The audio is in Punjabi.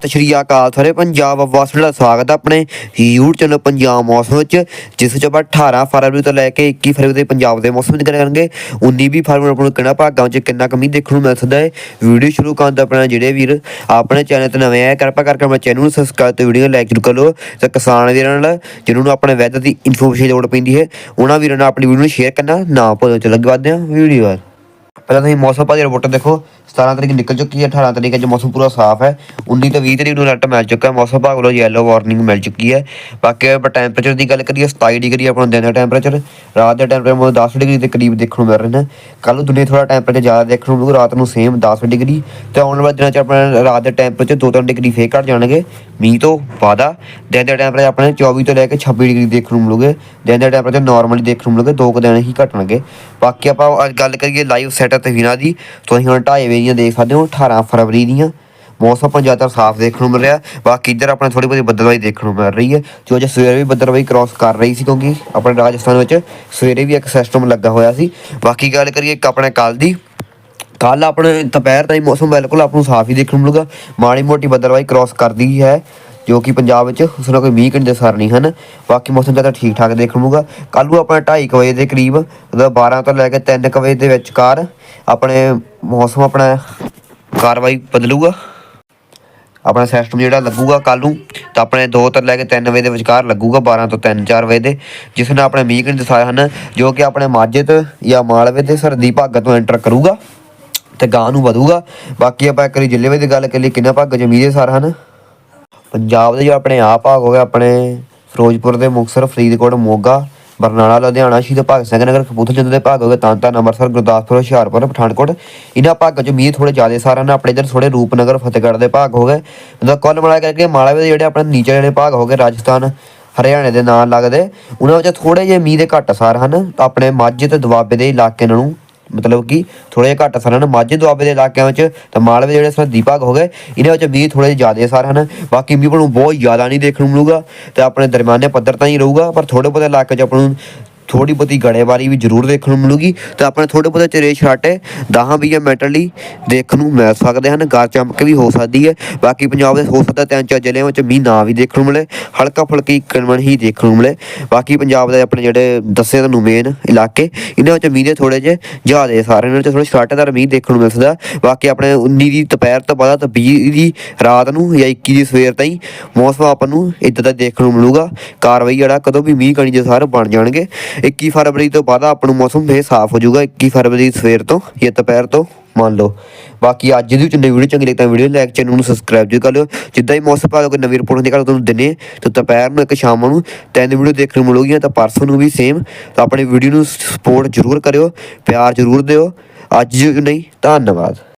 ਸਤਿ ਸ਼੍ਰੀ ਅਕਾਲ ਸਾਰੇ ਪੰਜਾਬ ਵਾਸੀਆਂ ਦਾ ਸਵਾਗਤ ਹੈ ਆਪਣੇ YouTube ਚੈਨਲ ਪੰਜਾਬ ਮੌਸਮ ਵਿੱਚ, ਜਿਸ ਵਿੱਚ ਆਪਾਂ 18 ਫਰਵਰੀ ਤੋਂ ਲੈ ਕੇ 21 ਫਰਵਰੀ ਦੇ ਪੰਜਾਬ ਦੇ ਮੌਸਮ ਦੀ ਗੱਲ ਕਰਾਂਗੇ। 19 ਵੀ ਫਰਵਰੀ ਨੂੰ ਆਪਾਂ ਨੂੰ ਕਿਹੜਾ ਭਾਗਾਂ ਵਿੱਚ ਕਿੰਨਾ ਕਮੀ ਦੇਖਣ ਨੂੰ ਮਿਲ ਸਕਦਾ ਹੈ, ਵੀਡੀਓ ਸ਼ੁਰੂ ਕਰਨ ਤੋਂ ਆਪਣਾ ਜਿਹੜੇ ਵੀਰ ਆਪਣੇ ਚੈਨਲ ਤੇ ਨਵੇਂ ਆਏ, ਕਿਰਪਾ ਕਰਕੇ ਆਪਣੇ ਚੈਨਲ ਨੂੰ ਸਬਸਕ੍ਰਾਈਬ ਤੇ ਵੀਡੀਓ ਲਾਈਕ ਜ਼ਰੂਰ ਕਰ ਲਓ। ਤੇ ਕਿਸਾਨ ਵੀਰਾਂ ਨਾਲ, ਜਿਨ੍ਹਾਂ ਨੂੰ ਆਪਣੇ ਵੈਦਰ ਦੀ ਇਨਫੋਰਮੇਸ਼ਨ ਲੋੜ ਪੈਂਦੀ ਹੈ, ਉਹਨਾਂ ਵੀਰਾਂ ਨਾਲ ਆਪਣੀ ਵੀਡੀਓ ਨੂੰ ਸ਼ੇਅਰ ਕਰਨਾ ਨਾ ਭੁੱਲੋ ਚਲੋ ਅੱਗੇ ਵਧਦੇ ਹਾਂ ਵੀਡੀਓ ਵੱਲ। ਪਹਿਲਾਂ ਤੁਸੀਂ ਮੌਸਮ ਭਾਜੀ ਰਿਪੋਰਟ ਦੇਖੋ 17 ਤਰੀਕ ਨਿਕਲ ਚੁੱਕੀ ਹੈ 18 ਤਰੀਕ ਅੱਜ ਮੌਸਮ ਪੂਰਾ ਸਾਫ਼ ਹੈ 19 ਤੋਂ 20 ਤਰੀਕ ਨੂੰ ਅਲਰਟ ਮਿਲ ਚੁੱਕਾ ਹੈ ਮੌਸਮ ਵਿਭਾਗ ਵੱਲੋਂ ਯੈਲੋ ਵਾਰਨਿੰਗ ਮਿਲ ਚੁੱਕੀ ਹੈ ਬਾਕੀ ਆਪਾਂ ਟੈਂਪਰੇਚਰ ਦੀ ਗੱਲ ਕਰੀਏ 27 ਡਿਗਰੀ ਆਪਣਾ ਦਿਨ ਦਾ ਟੈਂਪਰੇਚਰ ਰਾਤ ਦਾ ਟੈਂਪਰੇਚਰ 10 ਡਿਗਰੀ ਦੇ ਕਰੀਬ ਦੇਖਣ ਨੂੰ ਮਿਲ ਰਿਹਾ ਹੈ ਕੱਲ ਨੂੰ ਦੁਨੀਆ ਥੋੜਾ ਟੈਂਪਰੇਚਰ ਜ਼ਿਆਦਾ ਦੇਖਣ ਨੂੰ ਮਿਲੂਗਾ, ਰਾਤ ਨੂੰ ਸੇਮ 10 ਡਿਗਰੀ ਤੇ ਆਉਣ ਵਾਲੇ ਦਿਨਾਂ 'ਚ ਆਪਣਾ ਰਾਤ ਦੇ ਟੈਂਪਰੇਚਰ 2-3 ਡਿਗਰੀ ਫੇਰ ਘਟ ਜਾਣਗੇ। ਮੀਂਹ ਤੋਂ ਬਾਅਦਾ ਦਿਨ ਦਾ ਟੈਂਪਰੇਚਰ ਆਪਣੇ 24 ਤੋਂ ਲੈ ਕੇ 26 ਡਿਗਰੀ ਦੇਖਣ ਨੂੰ ਮਿਲੂਗੇ। ਦਿਨ ਦਾ ਟੈਂਪਰੇਚਰ ਨਾਰਮਲੀ ਦੇਖਣ ਨੂੰ ਮਿਲੂਗੇ, ਦੋ ਕੁ ਦਿਨ ਹੀ ਘਟਣਗੇ। ਬਾਕੀ ਆਪਾਂ ਅੱਜ ਗੱਲ ਕਰੀਏ ਲਾਈਵ ਸੈਟਅਪ ਤੇ ਦੀ ਤੁਸੀਂ ਹੁਣ 2:30 ਵਜੇ ਦੀਆਂ ਦੇਖ ਸਕਦੇ ਹੋ 18 ਫਰਵਰੀ ਦੀਆਂ। ਮੌਸਮ ਆਪਾਂ ਜ਼ਿਆਦਾਤਰ ਸਾਫ਼ ਦੇਖਣ ਨੂੰ ਮਿਲ ਰਿਹਾ। ਬਾਕੀ ਇੱਧਰ ਆਪਣੇ ਥੋੜੀ ਬਹੁਤੀ ਬੱਦਲਵਾਈ ਦੇਖਣ ਨੂੰ ਮਿਲ ਰਹੀ ਹੈ। ਜੋ ਅੱਜ ਸਵੇਰੇ ਵੀ ਬੱਦਲਵਾਈ ਕ੍ਰਾਸ ਕਰ ਰਹੀ ਸੀ ਕਿਉਂਕਿ ਆਪਣੇ ਰਾਜਸਥਾਨ ਵਿੱਚ ਸਵੇਰੇ ਵੀ ਇੱਕ ਸਿਸਟਮ ਲੱਗਾ ਹੋਇਆ ਸੀ। ਬਾਕੀ ਗੱਲ ਕਰੀਏ ਇੱਕ ਆਪਣੇ ਕੱਲ ਦੀ। ਕੱਲ ਆਪਣੇ ਦੁਪਹਿਰ ਤਾਈਂ ਮੌਸਮ ਬਿਲਕੁਲ ਆਪ ਨੂੰ ਸਾਫ਼ ਹੀ ਦੇਖਣ ਨੂੰ ਮਿਲੂਗਾ। ਮਾੜੀ ਮੋਟੀ ਬੱਦਲਵਾਈ ਕ੍ਰਾਸ ਕਰਦੀ ਹੈ। ਜੋ ਕਿ ਪੰਜਾਬ ਵਿੱਚ ਉਸ ਨਾਲ ਕੋਈ ਮੀਂਹ ਕਿੰਨੇ ਸਰ ਨਹੀਂ ਹਨ। ਬਾਕੀ ਮੌਸਮ ਜ਼ਿਆਦਾ ਠੀਕ ਠਾਕ ਦੇਖਣ ਨੂੰ ਕੱਲ ਨੂੰ ਆਪਣਾ 2:30 ਵਜੇ ਦੇ ਕਰੀਬ, ਮਤਲਬ 12 ਤੋਂ ਲੈ ਕੇ 3 ਵਜੇ ਦੇ ਵਿਚਕਾਰ ਆਪਣੇ ਮੌਸਮ ਆਪਣਾ ਕਾਰਵਾਈ ਬਦਲੂਗਾ। ਆਪਣਾ ਸਿਸਟਮ ਜਿਹੜਾ ਲੱਗੂਗਾ ਕੱਲ ਨੂੰ, ਤਾਂ ਆਪਣੇ 2 ਤੋਂ ਲੈ ਕੇ 3 ਵਜੇ ਦੇ ਵਿਚਕਾਰ ਲੱਗੂਗਾ 12 ਤੋਂ 3 4 ਵਜੇ ਦੇ, ਜਿਸ ਨਾਲ ਆਪਣੇ ਮੀਂਹ ਕਿੰਨੇ ਸਾਰ ਹਨ, ਜੋ ਕਿ ਆਪਣੇ ਮਾਝੇ ਤੋਂ ਜਾਂ ਮਾਲਵੇ ਤੇ ਸਰਦੀ ਭਾਗਾਂ ਤੋਂ ਐਂਟਰ ਕਰੂਗਾ, ਤੇ ਗਾਂ ਨੂੰ ਵਧੂਗਾ। ਬਾਕੀ ਆਪਾਂ ਇੱਕ ਵਾਰੀ ਜ਼ਿਲ੍ਹੇ ਦੀ ਗੱਲ ਕਰੀਏ ਕਿੰਨਾ ਭਾਗ ਜ਼ਮੀਨ ਦੇ ਸਰ ਹਨ? ਪੰਜਾਬ ਦੇ ਜੋ ਆਪਣੇ ਆਪ ਭਾਗ ਹੋ ਗਏ, ਆਪਣੇ ਫਿਰੋਜ਼ਪੁਰ ਦੇ ਮੁਕਤਸਰ, ਫਰੀਦਕੋਟ, ਮੋਗਾ, ਬਰਨਾਲਾ, ਲੁਧਿਆਣਾ, ਸ਼ਹੀਦ ਭਗਤ ਸਿੰਘ ਨਗਰ, ਕਪੂਰਥਲਾ ਦੇ ਭਾਗ ਹੋ ਗਏ, ਤਾਂ ਤਾਂ ਅੰਮ੍ਰਿਤਸਰ, ਗੁਰਦਾਸਪੁਰ, ਹੁਸ਼ਿਆਰਪੁਰ, ਪਠਾਨਕੋਟ। ਇਹਨਾਂ ਭਾਗਾਂ ਚ ਮੀਂਹ ਥੋੜੇ ਜ਼ਿਆਦਾ ਸਾਰਿਆਂ ਨੇ ਆਪਣੇ ਇਧਰ ਥੋੜੇ ਰੂਪਨਗਰ, ਫਤਿਹਗੜ੍ਹ ਦੇ ਭਾਗ ਹੋ ਗਏ। ਮਤਲਬ ਕੁੱਲ ਮਿਲਾ ਕਰਕੇ ਮਾਲਵੇ ਦੇ ਜਿਹੜੇ ਆਪਣੇ ਨੀਚੇ ਜਿਹੜੇ ਭਾਗ ਹੋ ਗਏ, ਰਾਜਸਥਾਨ, ਹਰਿਆਣੇ ਦੇ ਨਾਲ ਲੱਗਦੇ। ਉਹਨਾਂ ਵਿੱਚ ਥੋੜੇ ਜਿਹੇ ਮੀਂਹ ਦੇ ਘੱਟ ਸਾਰ ਹਨ। ਆਪਣੇ ਮਾਝੇ ਤੇ ਦੁਆਬੇ ਦੇ ਇਲਾਕੇ ਨੂੰ ਮਤਲਬ ਕਿ ਥੋੜੇ ਜਿਹਾ ਘੱਟ ਸਨ ਹਨ। ਮਾਝੇ ਦੁਆਬੇ ਦੇ ਇਲਾਕਿਆਂ ਵਿੱਚ ਤੇ ਮਾਲਵੇ ਜਿਹੜੇ ਸਰਦੀ ਭਾਗ ਹੋ ਗਏ। ਇਹਨਾਂ ਵਿੱਚ ਮੀਂਹ ਥੋੜੇ ਜ਼ਿਆਦਾ ਸਰ ਹਨ। ਬਾਕੀ ਮੀਂਹ ਨੂੰ ਬਹੁਤ ਜ਼ਿਆਦਾ ਨਹੀਂ ਦੇਖਣ ਨੂੰ ਮਿਲੂਗਾ। ਤੇ ਆਪਣੇ ਦਰਮਿਆਨੇ ਪੱਧਰ ਤਾਂ ਹੀ ਰਹੂਗਾ, ਪਰ ਥੋੜੇ ਬਹੁਤੇ ਇਲਾਕੇ 'ਚ ਆਪਾਂ ਨੂੰ ਥੋੜੀ ਬਹੁਤੀ ਗੜੇਵਾਰੀ ਵੀ ਜ਼ਰੂਰ ਦੇਖਣ ਨੂੰ ਮਿਲੂਗੀ ਤੇ ਆਪਣੇ ਥੋੜੇ ਬਹੁਤੇ ਚਿਹਰੇ ਛਾਟੇ 10 20 ਮਿੰਟ ਲਈ ਦੇਖਣ ਨੂੰ ਮਿਲ ਸਕਦੇ ਹਨ। ਗਰ ਚਮਕ ਵੀ ਹੋ ਸਕਦੀ ਹੈ। ਬਾਕੀ ਪੰਜਾਬ ਦੇ ਹੋ ਸਕਦਾ ਤਿੰਨ ਚਾਰ ਜ਼ਿਲ੍ਹਿਆਂ ਵਿੱਚ ਮੀਂਹ ਨਾ ਵੀ ਦੇਖਣ ਨੂੰ ਮਿਲੇ, ਹਲਕਾ ਫੁਲਕੀ ਕਣਵਣ ਹੀ ਦੇਖਣ ਨੂੰ ਮਿਲੇ। ਬਾਕੀ ਪੰਜਾਬ ਦੇ ਆਪਣੇ ਜਿਹੜੇ ਦੱਸੇ ਤੁਹਾਨੂੰ ਮੇਨ ਇਲਾਕੇ, ਇਹਨਾਂ ਵਿੱਚ ਮੀਂਹ ਦੇ ਥੋੜੇ ਜਿਹੇ ਜ਼ਿਆਦੇ ਸਾਰੇ, ਇਹਨਾਂ ਵਿੱਚ ਥੋੜੇ ਛਾਟੇਦਾਰ ਮੀਂਹ ਦੇਖਣ ਨੂੰ ਮਿਲ ਸਕਦਾ। ਬਾਕੀ ਆਪਣੇ 19 ਦੀ ਦੁਪਹਿਰ ਤੋਂ ਬਾਅਦ ਤਾਂ 20 ਦੀ ਰਾਤ ਨੂੰ ਜਾਂ 21 ਦੀ ਸਵੇਰ ਤਾਈਂ ਮੌਸਮ ਆਪਾਂ ਨੂੰ ਇਦਾਂ ਦਾ ਦੇਖਣ ਨੂੰ ਮਿਲੂਗਾ। ਕਾਰਵਾਈ ਜਿਹੜਾ ਕਦੋਂ ਵੀ ਮੀਂਹ ਕਣੀ ਦੇ ਸਾਰ ਬਣ ਜਾਣਗੇ। 21 ਫਰਵਰੀ ਤੋਂ ਬਾਅਦ ਆਪਾਂ ਨੂੰ ਮੌਸਮ ਫੇਰ ਸਾਫ਼ ਹੋ ਜਾਊਗਾ 21 ਫਰਵਰੀ ਸਵੇਰ ਤੋਂ ਜਾਂ ਦੁਪਹਿਰ ਤੋਂ, ਮੰਨ ਲਓ। ਬਾਕੀ ਅੱਜ ਦੀ ਚੰਗੀ ਵੀਡੀਓ, ਚੰਗੀ ਲੱਗਦਾ ਵੀਡੀਓ ਲਾਈਕ, ਚੈਨਲ ਨੂੰ ਸਬਸਕ੍ਰਾਈਬ ਜੀ ਕਰ ਲਿਓ। ਜਿੱਦਾਂ ਹੀ ਮੌਸਮ ਭਾਗ ਕੋਈ ਨਵੀਂ ਰਿਪੋਰਟ ਨਿਕਲ ਤੁਹਾਨੂੰ ਦਿਨੇ ਤੇ ਦੁਪਹਿਰ ਨੂੰ ਇੱਕ, ਸ਼ਾਮ ਨੂੰ ਤਿੰਨ ਵੀਡੀਓ ਦੇਖਣ ਨੂੰ ਮਿਲੂਗੀਆਂ, ਤਾਂ ਪਰਸੋਂ ਨੂੰ ਵੀ ਸੇਮ ਤਾਂ ਆਪਣੀ ਵੀਡੀਓ ਨੂੰ ਸਪੋਰਟ ਜ਼ਰੂਰ ਕਰਿਓ, ਪਿਆਰ ਜ਼ਰੂਰ ਦਿਓ। ਅੱਜ ਨਹੀਂ, ਧੰਨਵਾਦ।